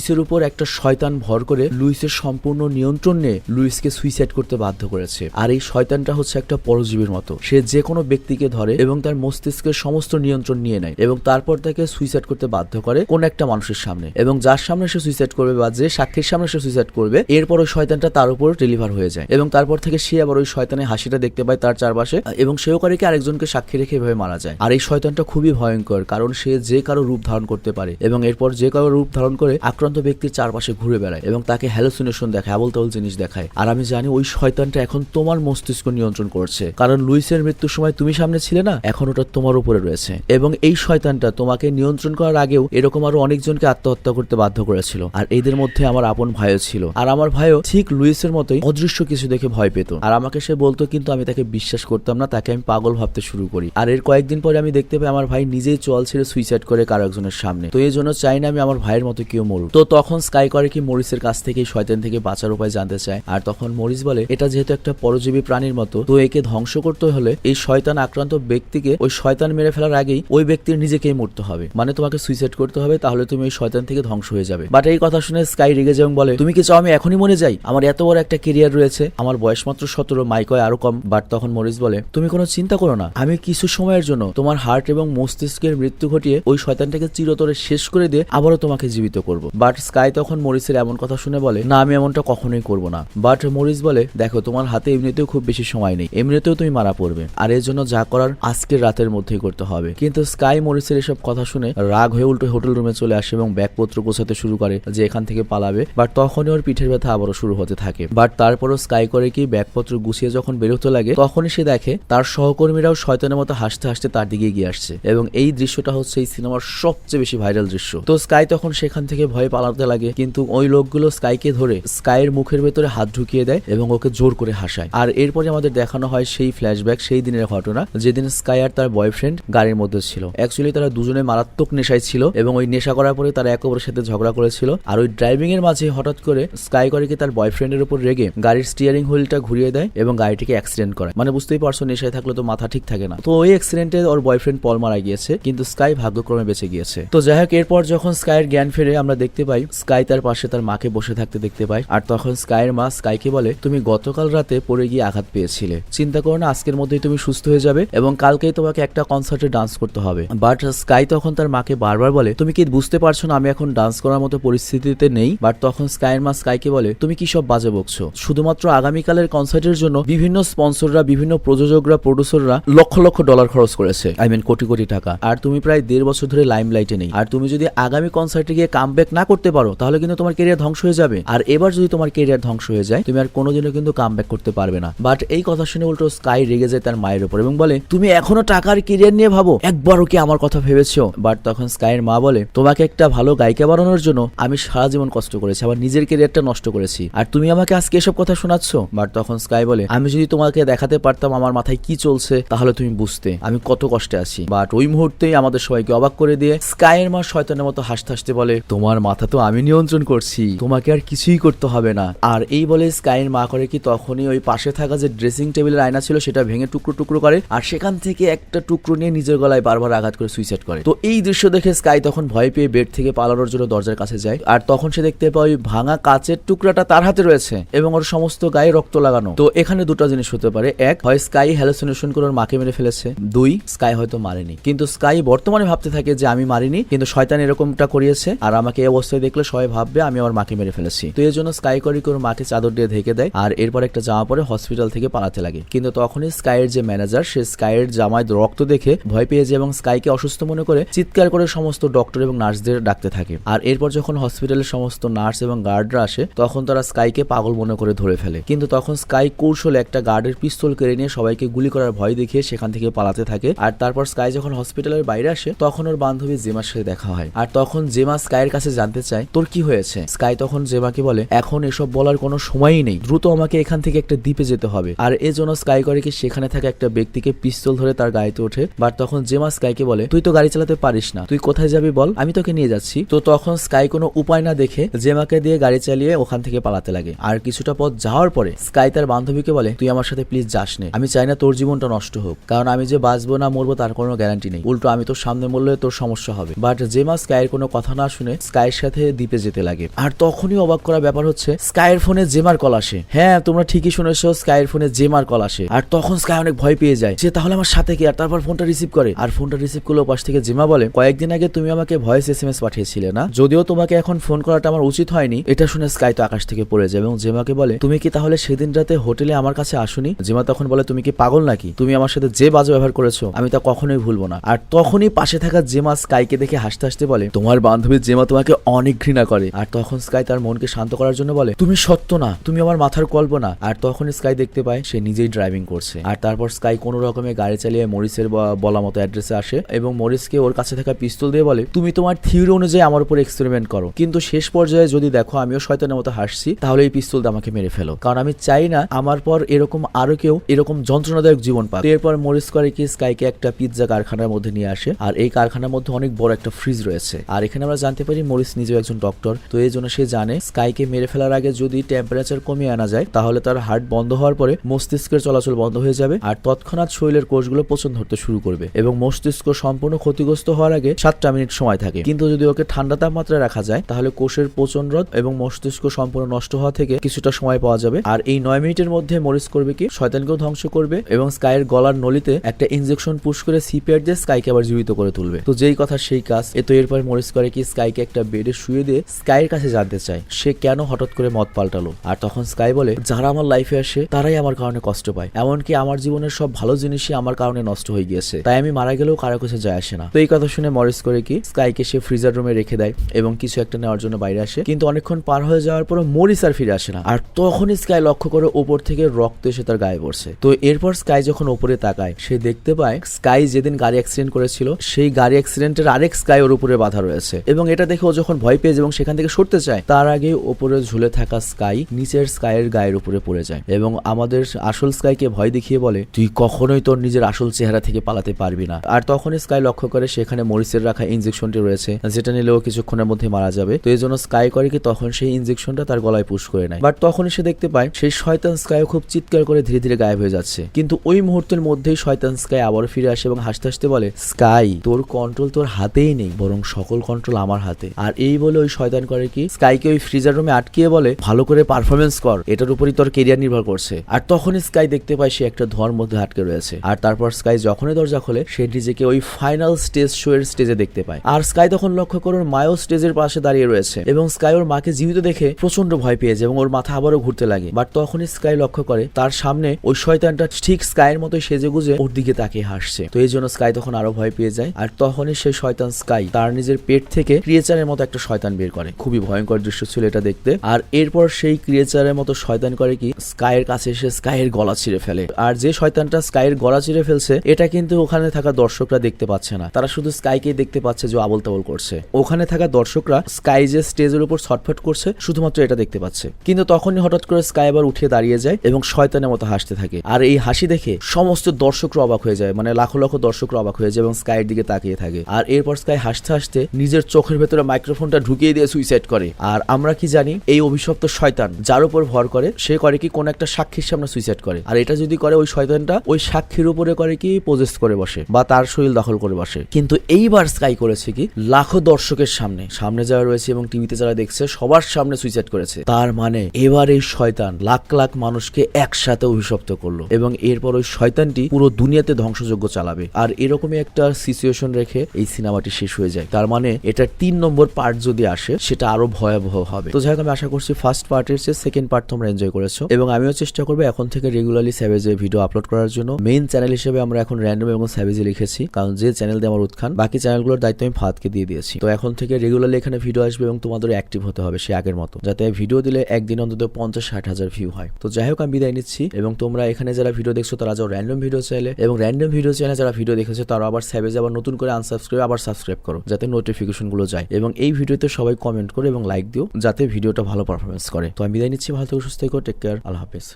লুইসের উপর একটা শয়তান ভর করে লুইসের সম্পূর্ণ নিয়ন্ত্রণ নিয়ে লুইসকে সুইসাইড করতে বাধ্য করেছে। আর এই শয়তানটা হচ্ছে একটা পরজীবীর মতো। সে যে কোনো ব্যক্তিকে ধরে এবং তার মস্তিষ্কের সমস্ত নিয়ন্ত্রণ নিয়ে নেয় এবং তারপর তাকে সুইসাইড করতে বাধ্য করে কোন একটা মানুষের সামনে। এবং যার সামনে সে সুইসাইড করবে বা যে সাক্ষীর সামনে সে সুইসাইড করবে, এরপর ওই শয়তানটা তার উপর ডেলিভার হয়ে যায়। এবং তারপর থেকে সে আবার ওই শয়তানের হাসিটা দেখতে পায় তার চারপাশে এবং সেও করে কি আরেকজনকে সাক্ষী রেখে এভাবে মারা যায়। আর এই শয়তানটা খুবই ভয়ঙ্কর, কারণ সে যে কারও রূপ ধারণ করতে পারে এবং এরপর যে কারও রূপ ধারণ করে আক্রান্ত ব্যক্তির চারপাশে ঘুরে বেড়ায় এবং তাকে হ্যালোসিনেশন দেখায় আবল তাবল জিনিস দেখায়। আর আমি জানি ওই শয়তানটা এখন তোমার মস্তিষ্ক নিয়ন্ত্রণ করছে। কারণ লুইসের মৃত্যুর সময় তুমি সামনে ছিলে না, এখন ওটা তোমার উপরে রয়েছে। এবং এই শয়তানটা তোমাকে নিয়ন্ত্রণ করার আগেও এরকম আরও অনেকজনকে আত্মহত্যা করতে বাধ্য করেছিল। আর এদের মধ্যে আমার আপন ভাইও ছিল। আর আমার ভাইও ঠিক লুইসের মতোই অদৃশ্য কিছু দেখে ভয় পেত। আর আমাকে সে বলতো, কিন্তু আমি তাকে বিশ্বাস করতাম না, তাকে আমি পাগল ভাবতে শুরু করি। আর এর কয়েকদিন পরে আমি দেখতে পাই, আমার ভাই নিজেই চল ছেড়ে সুইসাইড করে কারও একজনের সামনে। তো এই জন্য চাই না আমি আমার ভাইয়ের মতো কেউ মরুক। তো তখন স্কাই করে কি মরিসের কাছ থেকে শয়তান থেকে বাঁচার উপায় জানতে চায়। আর তখন মরিস বলে, এটা যেহেতু একটা পরজীবী প্রাণীর মতো, তো একে ধ্বংস করতে হলে এই শয়তান আক্রান্ত ব্যক্তিকে ওই শয়তান মেরে ফেলার আগেই ওই ব্যক্তির নিজেকেই মরতে হবে। মানে তোমাকে সুইসাইড করতে হবে, তাহলে তুমি ওই শয়তান থেকে ধ্বংস হয়ে যাবে। বাট এই কথা শুনে স্কাই রেগে এবং বলে, তুমি কি চাও আমি এখনই মরে যাই? আমার এত বড় একটা কেরিয়ার রয়েছে, আমার বয়স মাত্র সতেরো মাইকয় আরও কম। বাট তখন মরিস বলে, তুমি কোনো চিন্তা করো না, আমি কিছু সময়ের জন্য তোমার হার্ট এবং মস্তিষ্কের মৃত্যু ঘটিয়ে ওই শয়তানটাকে চিরতরে শেষ করে দিয়ে আবারও তোমাকে জীবিত করব। বাট স্কাই তখন মরিসের এমন কথা শুনে বলে, না, আমি এমনটা কখনোই করব না। বাট মরিস বলে, দেখো, তোমার হাতে এমনিতেও খুব বেশি সময় নেই। এমনিতেও তুমি মারা পড়বে। আর এর জন্য যা করার আজকের রাতের মধ্যেই করতে হবে। কিন্তু স্কাই মরিসের এসব কথা শুনে রাগ হয়ে উল্টো হোটেল রুমে চলে আসে এবং ব্যাগপত্র গোছাতে শুরু করে যে এখান থেকে পালাবে। বাট তখনই ওর পিঠের ব্যথা আবারও শুরু হতে থাকে। বাট তারপরও স্কাই করে কি ব্যাগপত্র গুছিয়ে যখন বেরোতে লাগে, তখনই সে দেখে তার সহকর্মীরাও শয়তানের মতো হাসতে হাসতে তার দিকে এগিয়ে আসছে। এবং এই দৃশ্যটা হচ্ছে এই সিনেমার সবচেয়ে বেশি ভাইরাল দৃশ্য। তো স্কাই তখন সেখান থেকে ভয়ে পালাতে লাগে। কিন্তু ওই লোকগুলো স্কাইকে ধরে স্কাইয়ের মুখের ভেতরে হাত ঢুকিয়ে দেয় এবং ওকে জোর করে হাসায়। আর এরপরে আমাদের দেখানো হয় সেই ফ্ল্যাশব্যাক, সেই দিনের ঘটনা, যেদিন স্কাই আর তার বয়ফ্রেন্ড গাড়ির মধ্যে ছিল। অ্যাকচুয়ালি তারা দুজনে মারাত্মক নেশায় ছিল এবং ওই নেশা করার পরে তারা একে অপরের সাথে ঝগড়া করেছিল। আর ওই ড্রাইভিং এর মাঝে হঠাৎ করে স্কাই করে কি তার বয়ফ্রেন্ডের উপর রেগে গাড়ির স্টিয়ারিং হুইলটা ঘুরিয়ে দেয় এবং গাড়িটিকে অ্যাক্সিডেন্ট করে মানে বুঝতেই পারছ, নেশায় থাকলে তো মাথা ঠিক থাকে না। তো ওই অ্যাক্সিডেন্টে ওর বয়ফ্রেন্ড পল মারা গিয়েছে, কিন্তু স্কাই ভাগ্যক্রমে বেঁচে গিয়েছে। তো যাই হোক, এরপর যখন স্কাইয়ের জ্ঞান ফেরে, আমরা দেখতে পাই স্কাই তার পাশে তার মাকে বসে থাকতে দেখতে পায়। আর তখন স্কাইয়ের মা স্কাইকে বলে, তুমি গতকাল রাতে পড়ে গিয়ে আঘাত পেয়েছিলে। চিন্তা করো না, আজকের মধ্যেই তুমি সুস্থ হয়ে যাবে এবং কালকেই তোমাকে একটা কনসার্টে ডান্স করতে হবে। বাট স্কাই তখন তার মাকে বারবার বলে, তুমি কি বুঝতে পারছ না, আমি এখন ডান্স করার মতো পরিস্থিতিতে নেই? বাট তখন স্কাইয়ের মা স্কাইকে বলে, তুমি কি সব বাজে বকছো? শুধুমাত্র আগামীকালের কনসার্টের জন্য বিভিন্ন স্পন্সররা বিভিন্ন প্রযোজকরা প্রডিউসাররা লক্ষ লক্ষ ডলার খরচ করেছে। আই মিন কোটি কোটি টাকা। আর তুমি প্রায় দেড় বছর ধরে লাইম লাইটে নেই। আর তুমি যদি আগামী কনসার্টে গিয়ে কাম না করতে পারো, তাহলে কিন্তু তোমার কেরিয়ার ধ্বংস হয়ে যাবে। আর এবার যদি তোমার কেরিয়ার ধ্বংস হয়ে যায়, তুমি আর কোনোদিনও কিন্তু কাম করতে পারবে না। বাট এই কথা শুনে উল্টো স্কাই রেগে যায় তার মায়ের উপর এবং বলে, তুমি এখনও টাকার কেরিয়ার নিয়ে ভাবো? একবারও কি আমার কথা ভেবেছো? বাট তখন স্কাইয়ের মা বলে, তোমাকে একটা ভালো গায়িকা বানানোর জন্য আমি সারা জীবন কষ্ট করেছি আমার নিজের কেরিয়ারটা নষ্ট করেছি। আর তুমি আমাকে আজকে এসব কথা শোনাচ্ছ? বাট তখন স্কাই বলে, আমি যদি তোমাকে দেখাতে পারতাম আমার মাথায় কি চলছে, তাহলে তুমি বুঝতে আমি কত কষ্টে আছি। বাট ওই মুহূর্তেই আমাদের সবাইকে অবাক করে দিয়ে স্কাইয়ের মা শয়তানের মতো হাসতে হাসতে বলে, তোমার মাথা তো আমি নিয়ন্ত্রণ করছি। তোমাকে আর কিছুই করতে হবে না। আর এই বলে স্কাইয়ের মা করে কি তখনই ওই পাশে থাকা যে ড্রেসিং টেবিলের আয়না ছিল সেটা ভেঙে টুকরো টুকরো করে আর সেখান থেকে একটা টুকরো নিয়ে নিজের গলায় বারবার আঘাত করে সুইসাইড করে। তো এই দৃশ্য দেখে স্কাই তখন ভয় পেয়ে বেড থেকে পালানোর জন্য দরজার কাছে যায়। আর তখন সে দেখতে পায় ওই ভাঙা কাচের টুকরাটা তার হাতে রয়েছে এবং ওর সমস্ত গায়ে রক্ত লাগানো। তো এখানে দুটো জিনিস হতে পারে। এক, হয় স্কাই হ্যালোসিনেশন করে ওর মাকে মেরে ফেলেছে। দুই, স্কাই হয়তো মারেনি। কিন্তু স্কাই বর্তমানে ভাবতে থাকে যে আমি মারিনি, কিন্তু শয়তান এরকমটা করিয়েছে। আর আমাকে এই অবস্থায় দেখলে সবাই ভাববে, আমি আমার মাকে মেরে ফেলেছি। তো এই জন্য স্কাই করি করে মাকে চাদর দিয়ে ঢেকে দেয় আর এরপর একটা জামা পরে হসপিটাল থেকে পালাতে লাগে। কিন্তু তখনই স্কাইয়ের যে ম্যানেজার সে স্কাইয়ের জামায় রক্ত দেখে ভয় পেয়ে যায় এবং স্কাইকে অসুস্থ মনে করে চিৎকার করে সমস্ত ডক্টর এবং নার্সদের ডাকতে থাকে। আর এরপর যখন হসপিটালের সমস্ত নার্স এবং গার্ডরা আসে, তখন তারা স্কাইকে পাগল মনে করে ধরে ফেলে। কিন্তু তখন স্কাই কৌশলে একটা গার্ডের পিস্তল কেড়ে নিয়ে সবাইকে গুলি করার ভয় দেখিয়ে সেখান থেকে পালাতে থাকে। আর তারপর স্কাই যখন হসপিটালের বাইরে আসে, তখন ওর বান্ধবী জেমার সাথে দেখা হয়। আর তখন জেমা স্কাইয়ের কাছে জানতে চায় তোর কি হয়েছে? স্কাই তখন জেমাকে বলে, এখন এসব বলার কোনো সময়ই নেই। দ্রুত আমাকে এখান থেকে একটা দ্বীপে যেতে হবে। আর এই জন্য স্কাই করে কি সেখানে থাকা একটা ব্যক্তিকে পিস্তল ধরে তার গাড়িতে ওঠে। বাট তখন জেমা স্কাইকে বলে, তুই তো গাড়ি চালাতে পারিস না। তুই কোথায় যাবি বল? আমি তোকে নিয়ে যাচ্ছি। তো তখন স্কাই কোনো উপায় না দেখে জেমাকে দিয়ে গাড়ি চালিয়ে ওখান থেকে পালাতে লাগে। আর কিছুটা পথ যাওয়ার পরে স্কাই তার বান্ধবীকে বলে, তুই আমার সাথে প্লিজ যাস নে। আমি চাই না তোর জীবনটা নষ্ট হোক। কারণ আমি যে বাঁচবো না মরবো তার কোনো গ্যারান্টি নেই। উল্টো আমি তোর সামনে মরলে তোর সমস্যা হবে। বাট জেমা স্কাইয়ের কোনো কথা না শুনে স্কাইয়ের সাথে দ্বীপে যেতে লাগে। আর তখনই অবাক করা ব্যাপার হচ্ছে, স্কাইয়ের ফোনে জেমার কল আসে। হ্যাঁ তোমরা ঠিকই শুনেছো, স্কাইয়ের ফোনে জেমার কল আসে। আর তখন স্কাই অনেক ভয় পেয়ে যায় যে তাহলে আমার সাথে কি? আর তারপর ফোনটা রিসিভ করে। আর ফোনটা রিসিভ করলে পাশ থেকে জেমা বলে, কয়েকদিন আগে তুমি আমাকে ভয়েস এস এম এস পাঠিয়েছিলে না? যদিও তোমাকে এখন ফোন করাটা আমার উচিত হয়নি। এটা শুনে স্কাই তো আকাশ থেকে পড়ে যায় এবং জেমাকে বলে, তুমি কি তাহলে সেদিন রাতে হোটেলে আমার কাছে আসুনি? জেমা তখন বলে, তুমি কি পাগল নাকি? তুমি আমার সাথে যে বাজে ব্যবহার করেছ, আমি তা কখনোই ভুলবো না। আর তখনই পাশে থাকা জেমা স্কাইকে দেখে হাসতে হাসতে বলে, তোমার বান্ধবী জেমা তোমাকে অনেক ঘৃণা করে। আর তখন স্কাই তার মনকে শান্ত করার জন্য বলে, তুমি সত্য না, তুমি আমার মাথার কল্পনা। আর তখন স্কাই দেখতে পায়, সে নিজেই ড্রাইভিং করছে। আর তারপর স্কাই কোনো রকমে গাড়ি চালিয়ে মরিসের বলা মতো অ্যাড্রেসে আসে এবং মরিসকে ওর কাছে থাকা পিস্তল দিয়ে বলে, তুমি তোমার থিওরি অনুযায়ী আমার উপর এক্সপেরিমেন্ট করো। কিন্তু শেষ পর্যায়ে যদি দেখো আমিও শয়তানের মতো হাসছি, তাহলে এই পিস্তল আমাকে মেরে ফেলো। কারণ আমি চাই না আমার পর এরকম আরও কেউ এরকম যন্ত্রণাদায়ক জীবন পাক। এরপর মরিস করে কি স্কাইকে একটা পিৎজা কারখানার মধ্যে নিয়ে আসে। আর এই কারখানার মধ্যে অনেক বড় একটা ফ্রিজ রয়েছে। আর এখানে আমরা জানতে পারি মরিস নিজেও একজন ডক্টর তো এই জন্য সে জানে স্কাইকে মেরে ফেলার আগে যদি টেম্পারেচার কমিয়ে আনা যায়, তাহলে তার হার্ট বন্ধ হওয়ার পরে মস্তিষ্কের চলাচল বন্ধ হয়ে যাবে আর তৎক্ষণাৎ শরীরের কোষগুলো পচন ধরতে শুরু করবে এবং মস্তিষ্ক সম্পূর্ণ ক্ষতিগ্রস্ত হওয়ার আগে সাতটা মিনিট সময় থাকে। কিন্তু যদি ওকে ঠান্ডা তাপমাত্রায় রাখা যায়, তাহলে কোষের পচন রোধ এবং মস্তিষ্ক সম্পূর্ণ নষ্ট হওয়া থেকে কিছুটা সময় পাওয়া যাবে। আর এই নয় মিনিটের মধ্যে মরিস করবে কি? শয়তানকেও ধ্বংস করবে এবং স্কাইয়ের গলার নলিতে একটা ইঞ্জেকশন পুশ করে সিপিআর দিয়ে স্কাইকে আবার জীবিত করে তুলবে। তো যেই কথা সেই কাজ, এ তো এরপর মরিস করে কি স্কাইকে একটা বেডে শুয়ে দিয়ে স্কাইয়ের কাছে জানতে চায়, সে কেন হঠাৎ করে মত পাল্টালো? আর তখন স্কাই বলে, যারা আমার লাইফে আসে, তারাই আমার কারণে কষ্ট পায়। এমনকি আমার জীবনের সব ভালো জিনিসই আমার কারণে নষ্ট হয়ে গিয়েছে। তাই আমি মারা গেলেও কারও কাছে যায় আসে না। তো এই কথা শুনে মরিস করে কি, স্কাইকে সে ফ্রিজার রুমে রেখে দেয় এবং কিছু একটা নেওয়ার জন্য বাইরে আসে। কিন্তু অনেকক্ষণ পার হয়ে যাওয়ার পর মরিস আর ফিরে আসে না। আর তখনই স্কাই লক্ষ্য করে ওপর থেকে রক্ত এসে তার গায়ে পড়ছে। তো এরপর স্কাই যখন ওপরে তাকায়, সে দেখতে পায় স্কাই যেদিন গাড়ি অ্যাক্সিডেন্ট করেছিল, সেই গাড়ি অ্যাক্সিডেন্টের আরেক স্কাই ওর উপরে বাধা রয়েছে। এবং এটা দেখে ও যখন ভয় পেয়ে এবং সেখান থেকে সরতে চায়, তার আগে ওপরে ঝুলে থাকা স্কাই নিচের স্কাইয়ের গায়ের উপরে পড়ে যায় এবং আমাদের আসল স্কাইকে ভয় দেখিয়ে বলে, তুই কখনোই তোর নিজের আসল চেহারা থেকে পালাতে পারবি না। আর তখনই স্কাই লক্ষ্য করে সেখানে মরিসের রাখা ইনজেকশনটি রয়েছে, যেটা নিলেও কিছুক্ষণের মধ্যে মারা যাবে। তো এই জন্য স্কাই করে কি তখন সেই ইনজেকশনটা তার গলায় পুশ করে নেয়। বাট তখনই সে দেখতে পায়, সেই শয়তান স্কাই খুব চিৎকার করে ধীরে ধীরে গায়েব হয়ে যাচ্ছে। কিন্তু ওই মুহূর্তের মধ্যেই শয়তান স্কাই আবার ফিরে আসে এবং হাসতে হাসতে বলে, স্কাই, তোর কন্ট্রোল তোর হাতেই নেই, বরং সকল কন্ট্রোল আমার হাতে। আর এই বলে ওই শয়তান করে কি? স্কাইকে ওই ফ্রিজার রুমে আটকিয়ে বলে, ভালো করে পারফরমেন্স কর, এটার উপরই তোর কেরিয়ার নির্ভর করছে। আর তখনই স্কাই দেখতে পায় সে একটা ধোয়ার মধ্যে আটকে রয়েছে। আর তারপর স্কাই যখনই দরজা খোলে, সে নিজেকে ওই ফাইনাল স্টেজ শো এর স্টেজে দেখতে পায়। আর স্কাই তখন লক্ষ্য করে, ওর মায়ও স্টেজের পাশে দাঁড়িয়ে রয়েছে। এবং স্কাই ওর মাকে জীবিত দেখে প্রচণ্ড ভয় পেয়েছে এবং ওর মাথা আবারও ঘুরতে লাগে। বাট তখনই স্কাই লক্ষ্য করে, তার সামনে ওই শয়তানটা ঠিক স্কাইয়ের মতোই সেজে গুজে ওর দিকে তাকিয়ে হাসছে। তো এই জন্য স্কাই তখন আরও ভয় পেয়ে যায়। আর তখনই সে শয়তান স্কাই, তার নিজের পেট থেকে ক্রিয়েচারের মতো একটা শয়তান বের করে। খুবই ভয়ঙ্কর দৃশ্য ছিল এটা দেখতে। আর এরপর সেই ক্রিয়েচারের মতো শয়তান করে কি? স্কাইয়ের কাছে এসে স্কাইয়ের গলা ছিঁড়ে ফেলে। আর যে শয়তানটা স্কাইয়ের গলা ছিঁড়ে ফেলছে, এটা কিন্তু ওখানে থাকা দর্শকরা দেখতে পাচ্ছে না। তারা শুধু স্কাইকেই দেখতে পাচ্ছে যে আবল তাবল করছে। ওখানে থাকা দর্শকরা স্কাই যে স্টেজের উপর ছটফট করছে, শুধুমাত্র এটা দেখতে পাচ্ছে। কিন্তু তখনই হঠাৎ করে স্কাই আবার উঠে দাঁড়িয়ে যায় এবং শয়তানের মতো হাসতে থাকে। আর এই হাসি দেখে সমস্ত দর্শকরা অবাক হয়ে যায়। মানে লাখো লাখো দর্শকরা অবাক হয়ে যায় এবং স্কাইয়ের দিকে তাকিয়ে থাকে। আর এরপর স্কাই হাসতে হাসতে নিজের চোখের ভেতরে মাইক্রোফোনটা ঢুকিয়ে দিয়ে সুইসাইড করে। আর আমরা কি জানি, এই অভিশপ্ত শয়তান যার উপর ভর করে, সে করে কি কোন একটা সাক্ষীর সামনে সুইসাইড করে। আর এটা যদি করে ওই শয়তানটা, ওই সাক্ষীর উপরে করে কি পোজেস করে বসে বা তার শরীর দখল করে বসে। কিন্তু এইবার স্কাই করেছে কি, লাখো দর্শকের সামনে। সামনে যারা রয়েছে এবং টিভিতে যারা দেখছে, সবার সামনে সুইসাইড করেছে। তার মানে এবার এই শয়তান লাখ লাখ মানুষকে একসাথে অভিশপ্ত করল এবং এরপর ওই শয়তানটি পুরো দুনিয়াতে ধ্বংসযজ্ঞ চালাবে। আর এরকমই একটা সিচুয়েশন রেখে এই সিনেমাটি শেষ হয়ে যায়। তার মানে এটা তিন নম্বর পার্ট যদি আসে, সেটা আরও ভয়াবহ হবে। তো যাই আমি আশা করছি ফার্স্ট পার্টের চেয়ে সেকেন্ড পার্ট তোমরা এনজয় করেছ। এবং আমিও চেষ্টা করব এখন থেকে রেগুলারলি স্যাভেজে ভিডিও আপলোড করার জন্য। মেইন চ্যানেল হিসেবে আমরা এখন র্যান্ডম এবং স্যাভেজে লিখেছি। কারণ যে চ্যানেল দিয়ে আমার উৎখান বাকি চ্যানেলগুলোর দায়িত্ব আমি ফাঁদকে দিয়ে দিয়েছি। তো এখন থেকে রেগুলারলি এখানে ভিডিও আসবে এবং তোমাদের অ্যাক্টিভ হতে হবে সে আগের মতো। যাতে ভিডিও দিলে একদিন অন্তত পঞ্চাশ, ষাট হাজার ভিউ হয়। তো যাই হোক আমি বিদায় নিচ্ছি। এবং তোমরা এখানে যারা ভিডিও দেখছ, তারা যাও র্যান্ডম ভিডিও চ্যানেলে এবং র্যান্ডম ভিডিও চ্যানেলে যারা ভিডিও দেখেছে তারা আবার স্যাভেজ আবার নতুন করে আনসাবস্ক্রাইব আবার সাবস্ক্রাইব করো। যাতে নোটিফিকেশনগুলো যায়। এবং এই ভিডিওতে সবাই কমেন্ট করো এবং লাইক দিও, যাতে ভিডিওটা ভালো পারফরমেন্স করে। তো আমি বিদায় নিচ্ছি, ভালো থেকে, সুস্থ থেকো টেক কেয়ার আল্লাহ হাফেজ।